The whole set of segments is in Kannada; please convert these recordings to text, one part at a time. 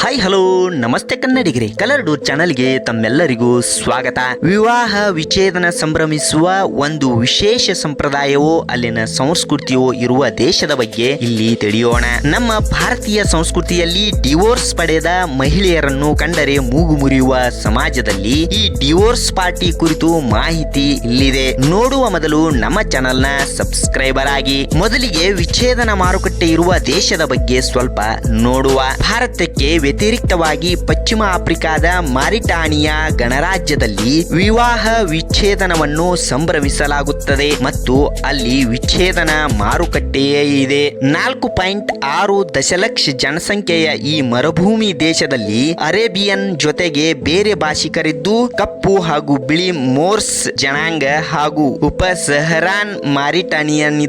ಹಾಯ್ ಹಲೋ ನಮಸ್ತೆ ಕನ್ನಡಿಗರೇ. ಕಲರ್ ಡೋರ್ ಚಾನಲ್ಗೆ ತಮ್ಮೆಲ್ಲರಿಗೂ ಸ್ವಾಗತ. ವಿವಾಹ ವಿಚ್ಛೇದನ ಸಂಭ್ರಮಿಸುವ ಒಂದು ವಿಶೇಷ ಸಂಪ್ರದಾಯವೋ, ಅಲ್ಲಿನ ಸಂಸ್ಕೃತಿಯೋ ಇರುವ ದೇಶದ ಬಗ್ಗೆ ಇಲ್ಲಿ ತಿಳಿಯೋಣ. ನಮ್ಮ ಭಾರತೀಯ ಸಂಸ್ಕೃತಿಯಲ್ಲಿ ಡಿವೋರ್ಸ್ ಪಡೆದ ಮಹಿಳೆಯರನ್ನು ಕಂಡರೆ ಮೂಗು ಮುರಿಯುವ ಸಮಾಜದಲ್ಲಿ ಈ ಡಿವೋರ್ಸ್ ಪಾರ್ಟಿ ಕುರಿತು ಮಾಹಿತಿ ಇಲ್ಲಿದೆ. ನೋಡುವ ಮೊದಲು ನಮ್ಮ ಚಾನೆಲ್ನ ಸಬ್ಸ್ಕ್ರೈಬರ್ ಆಗಿ. ಮೊದಲಿಗೆ ವಿಚ್ಛೇದನ ಮಾರುಕಟ್ಟೆ ಇರುವ ದೇಶದ ಬಗ್ಗೆ ಸ್ವಲ್ಪ ನೋಡುವ. ಭಾರತಕ್ಕೆ ವ್ಯತಿರಿಕ್ತವಾಗಿ ಪಶ್ಚಿಮ ಆಫ್ರಿಕಾದ ಮಾರಿಟಾನಿಯಾ ಗಣರಾಜ್ಯದಲ್ಲಿ ವಿವಾಹ ವಿಚ್ಛೇದನವನ್ನು ಸಂಭ್ರಮಿಸಲಾಗುತ್ತದೆ ಮತ್ತು ಅಲ್ಲಿ ವಿಚ್ಛೇದನ ಮಾರುಕಟ್ಟೆಯೇ ಇದೆ. ನಾಲ್ಕು ಪಾಯಿಂಟ್ ಆರು ದಶಲಕ್ಷ ಜನಸಂಖ್ಯೆಯ ಈ ಮರುಭೂಮಿ ದೇಶದಲ್ಲಿ ಅರೇಬಿಯನ್ ಜೊತೆಗೆ ಬೇರೆ ಭಾಷಿಕರಿದ್ದು, ಕಪ್ಪು ಹಾಗೂ ಬಿಳಿ ಮೋರ್ಸ್ ಜನಾಂಗ ಹಾಗೂ ಉಪ ಸಹರಾನ್ ಮಾರಿಟಾನಿಯನ್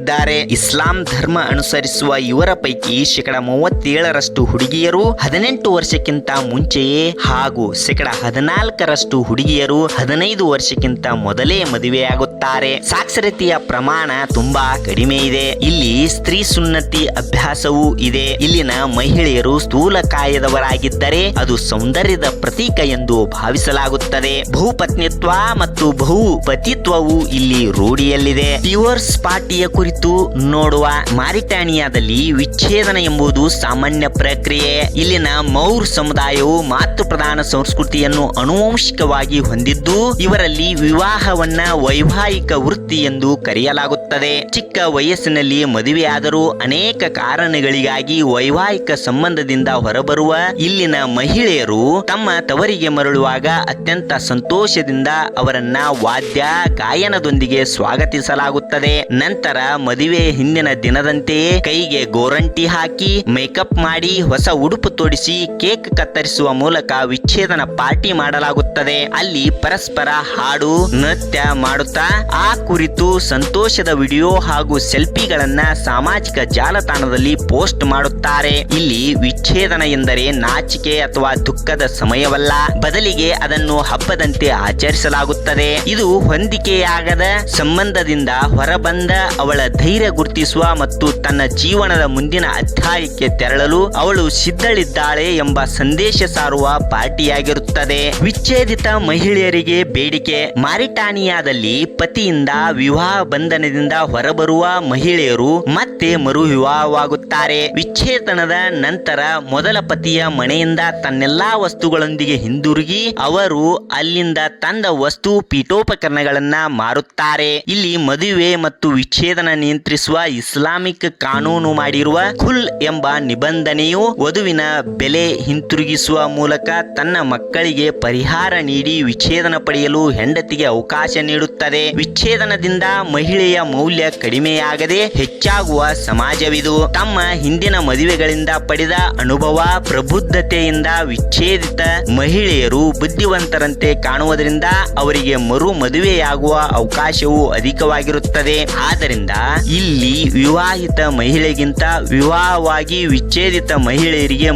ಇಸ್ಲಾಂ ಧರ್ಮ ಅನುಸರಿಸುವ ಇವರ ಪೈಕಿ ಶೇಕಡ ಮೂವತ್ತೇಳರಷ್ಟು ಹುಡುಗಿಯರು, ಹದಿನೆಂಟು ವರ್ಷಕ್ಕಿಂತ ಮುಂಚೆಯೇ ಹಾಗೂ ಶೇಕಡ ಹದಿನಾಲ್ಕರಷ್ಟು ಹುಡುಗಿಯರು ಹದಿನೈದು ವರ್ಷಕ್ಕಿಂತ ಮೊದಲೇ ಮದುವೆಯಾಗುತ್ತಾರೆ. ಸಾಕ್ಷರತೆಯ ಪ್ರಮಾಣ ತುಂಬಾ ಕಡಿಮೆ ಇದೆ. ಇಲ್ಲಿ ಸ್ತ್ರೀ ಸುನ್ನತಿ ಅಭ್ಯಾಸವೂ ಇದೆ. ಇಲ್ಲಿನ ಮಹಿಳೆಯರು ಸ್ಥೂಲ ಕಾಯದವರಾಗಿದ್ದರೆ ಅದು ಸೌಂದರ್ಯದ ಪ್ರತೀಕ ಎಂದು ಭಾವಿಸಲಾಗುತ್ತದೆ. ಬಹುಪತ್ನಿತ್ವ ಮತ್ತು ಬಹುಪತಿತ್ವವು ಇಲ್ಲಿ ರೂಢಿಯಲ್ಲಿದೆ. ಪ್ಯೂರ್ಸ್ ಪಾರ್ಟಿಯ ಕುರಿತು ನೋಡುವ ಮಾರಿಟಾನಿಯಾದಲ್ಲಿ ವಿಚ್ಛೇದನ ಎಂಬುದು ಸಾಮಾನ್ಯ ಪ್ರಕ್ರಿಯೆ. ಇಲ್ಲಿನ ಮೌರ್ ಸಮುದಾಯವು ಮಾತೃ ಪ್ರಧಾನ ಸಂಸ್ಕೃತಿಯನ್ನು ಅನುವಂಶಿಕವಾಗಿ ಹೊಂದಿದ್ದು, ಇವರಲ್ಲಿ ವಿವಾಹವನ್ನ ವೈವಾಹಿಕ ವೃತ್ತಿ ಎಂದು ಕರೆಯಲಾಗುತ್ತದೆ. ಚಿಕ್ಕ ವಯಸ್ಸಿನಲ್ಲಿ ಮದುವೆಯಾದರೂ ಅನೇಕ ಕಾರಣಗಳಿಗಾಗಿ ವೈವಾಹಿಕ ಸಂಬಂಧದಿಂದ ಹೊರಬರುವ ಇಲ್ಲಿನ ಮಹಿಳೆಯರು ತಮ್ಮ ತವರಿಗೆ ಮರಳುವಾಗ ಅತ್ಯಂತ ಸಂತೋಷದಿಂದ ಅವರನ್ನ ವಾದ್ಯ ಗಾಯನದೊಂದಿಗೆ ಸ್ವಾಗತಿಸಲಾಗುತ್ತದೆ. ನಂತರ ಮದುವೆ ಹಿಂದಿನ ದಿನದಂತೆಯೇ ಕೈಗೆ ಗೋರಂಟಿ ಹಾಕಿ, ಮೇಕಪ್ ಮಾಡಿ, ಹೊಸ ಉಡುಪು ತೊಡಿಸಿ ಕೇಕ್ ಕತ್ತರಿಸುವ ಮೂಲಕ ವಿಚ್ಛೇದನ ಪಾರ್ಟಿ ಮಾಡಲಾಗುತ್ತದೆ. ಅಲ್ಲಿ ಪರಸ್ಪರ ಹಾಡು, ನೃತ್ಯ ಮಾಡುತ್ತಾ, ಆ ಕುರಿತು ಸಂತೋಷದ ವಿಡಿಯೋ ಹಾಗೂ ಸೆಲ್ಫಿಗಳನ್ನ ಸಾಮಾಜಿಕ ಜಾಲತಾಣದಲ್ಲಿ ಪೋಸ್ಟ್ ಮಾಡುತ್ತಾರೆ. ಇಲ್ಲಿ ವಿಚ್ಛೇದನ ಎಂದರೆ ನಾಚಿಕೆ ಅಥವಾ ದುಃಖದ ಸಮಯವಲ್ಲ. ಬದಲಿಗೆ ಅದನ್ನು ಹಬ್ಬದಂತೆ ಆಚರಿಸಲಾಗುತ್ತದೆ. ಇದು ಹೊಂದಿಕೆಯಾಗದ ಸಂಬಂಧದಿಂದ ಹೊರಬಂದ ಅವಳ ಧೈರ್ಯ ಗುರುತಿಸುವ ಮತ್ತು ತನ್ನ ಜೀವನದ ಮುಂದಿನ ಅಧ್ಯಾಯಕ್ಕೆ ತೆರಳಲು ಅವಳು ಸಿದ್ಧಳಿದ್ದಾಳೆ ಎಂಬ ಸಂದೇಶ ಸಾರುವ ಪಾರ್ಟಿಯಾಗಿರುತ್ತದೆ. ವಿಚ್ಛೇದಿತ ಮಹಿಳೆಯರಿಗೆ ಬೇಡಿಕೆ. ಮಾರಿಟಾನಿಯಾದಲ್ಲಿ ಪತಿಯಿಂದ ವಿವಾಹ ಬಂಧನದಿಂದ ಹೊರಬರುವ ಮಹಿಳೆಯರು ಮತ್ತೆ ಮರು ವಿವಾಹವಾಗುತ್ತಾರೆ ವಿಚ್ಛೇದನದ ನಂತರ ಮೊದಲ ಪತಿಯ ಮನೆಯಿಂದ ತನ್ನೆಲ್ಲಾ ವಸ್ತುಗಳೊಂದಿಗೆ ಹಿಂದಿರುಗಿ ಅವರು ಅಲ್ಲಿಂದ ತಂದ ವಸ್ತು ಪೀಠೋಪಕರಣಗಳನ್ನ ಮಾರುತ್ತಾರೆ. ಇಲ್ಲಿ ಮದುವೆ ಮತ್ತು ವಿಚ್ಛೇದನ ನಿಯಂತ್ರಿಸುವ ಇಸ್ಲಾಮಿಕ್ ಕಾನೂನು ಮಾಡಿರುವ ಖುಲ್ ಎಂಬ ನಿಬಂಧನೆಯು ವಧುವಿನ ಬೆಲೆ ಹಿಂತಿರುಗಿಸುವ ಮೂಲಕ ತನ್ನ ಮಕ್ಕಳಿಗೆ ಪರಿಹಾರ ನೀಡಿ ವಿಚ್ಛೇದನ ಪಡೆಯಲು ಹೆಂಡತಿಗೆ ಅವಕಾಶ ನೀಡುತ್ತದೆ. ವಿಚ್ಛೇದನದಿಂದ ಮಹಿಳೆಯ ಮೌಲ್ಯ ಕಡಿಮೆಯಾಗದೆ ಹೆಚ್ಚಾಗುವ ಸಮಾಜವಿದು. ತಮ್ಮ ಹಿಂದಿನ ಮದುವೆಗಳಿಂದ ಪಡೆದ ಅನುಭವ, ಪ್ರಬುದ್ಧತೆಯಿಂದ ವಿಚ್ಛೇದಿತ ಮಹಿಳೆಯರು ಬುದ್ಧಿವಂತರಂತೆ ಕಾಣುವುದರಿಂದ ಅವರಿಗೆ ಮರು ಮದುವೆಯಾಗುವ ಅವಕಾಶವು ಅಧಿಕವಾಗಿರುತ್ತದೆ. ಆದ್ದರಿಂದ ಇಲ್ಲಿ ವಿವಾಹಿತ ಮಹಿಳೆಗಿಂತ ವಿವಾಹವಾಗಿ ವಿಚ್ಛೇದಿತ ಮಹಿಳೆಯರಿಗೆ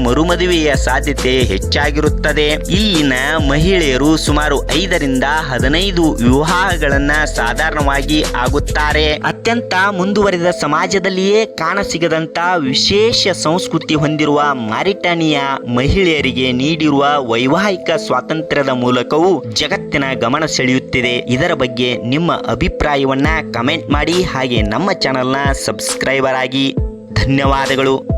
ಮರುಮದುವೆಯ ಸಾಧ್ಯತೆ ಹೆಚ್ಚಾಗಿರುತ್ತದೆ. ಇಲ್ಲಿನ ಮಹಿಳೆಯರು ಸುಮಾರು ಐದರಿಂದ ಹದಿನೈದು ವಿವಾಹಗಳನ್ನ ಸಾಧಾರಣವಾಗಿ ಆಗುತ್ತಾರೆ. ಅತ್ಯಂತ ಮುಂದುವರಿದ ಸಮಾಜದಲ್ಲಿಯೇ ಕಾಣಸಿಗದಂತ ವಿಶೇಷ ಸಂಸ್ಕೃತಿ ಹೊಂದಿರುವ ಮಾರಿಟಾನಿಯಾ ಮಹಿಳೆಯರಿಗೆ ನೀಡಿರುವ ವೈವಾಹಿಕ ಸ್ವಾತಂತ್ರ್ಯದ ಮೂಲಕವೂ ಜಗತ್ತಿನ ಗಮನ ಸೆಳೆಯುತ್ತಿದೆ. ಇದರ ಬಗ್ಗೆ ನಿಮ್ಮ ಅಭಿಪ್ರಾಯವನ್ನ ಕಮೆಂಟ್ ಮಾಡಿ. ಹಾಗೆ ನಮ್ಮ ಚಾನೆಲ್ನ ಸಬ್ಸ್ಕ್ರೈಬರ್ ಆಗಿ. ಧನ್ಯವಾದಗಳು.